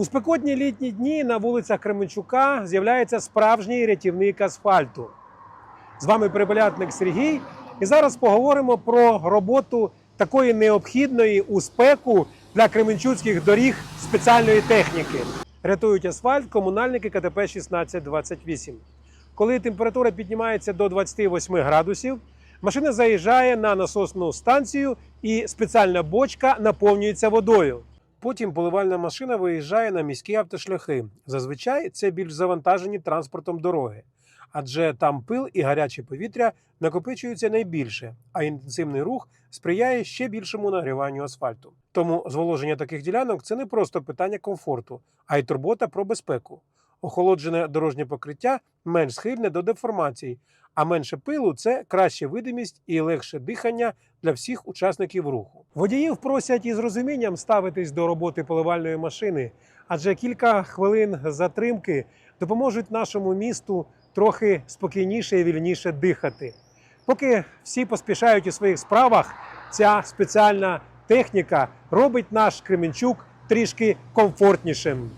У спекотні літні дні на вулицях Кременчука з'являється справжній рятівник асфальту. З вами прибалятник Сергій, і зараз поговоримо про роботу такої необхідної у спеку для кременчуцьких доріг спеціальної техніки. Рятують асфальт комунальники КТП 1628. Коли температура піднімається до 28 градусів, машина заїжджає на насосну станцію і спеціальна бочка наповнюється водою. Потім поливальна машина виїжджає на міські автошляхи. Зазвичай це більш завантажені транспортом дороги, адже там пил і гаряче повітря накопичуються найбільше, а інтенсивний рух сприяє ще більшому нагріванню асфальту. Тому зволоження таких ділянок це не просто питання комфорту, а й турбота про безпеку. Охолоджене дорожнє покриття менш схильне до деформацій, а менше пилу це краща видимість і легше дихання для всіх учасників руху. Водіїв просять із розумінням ставитись до роботи поливальної машини, адже кілька хвилин затримки допоможуть нашому місту трохи спокійніше і вільніше дихати. Поки всі поспішають у своїх справах, ця спеціальна техніка робить наш Кременчук трішки комфортнішим.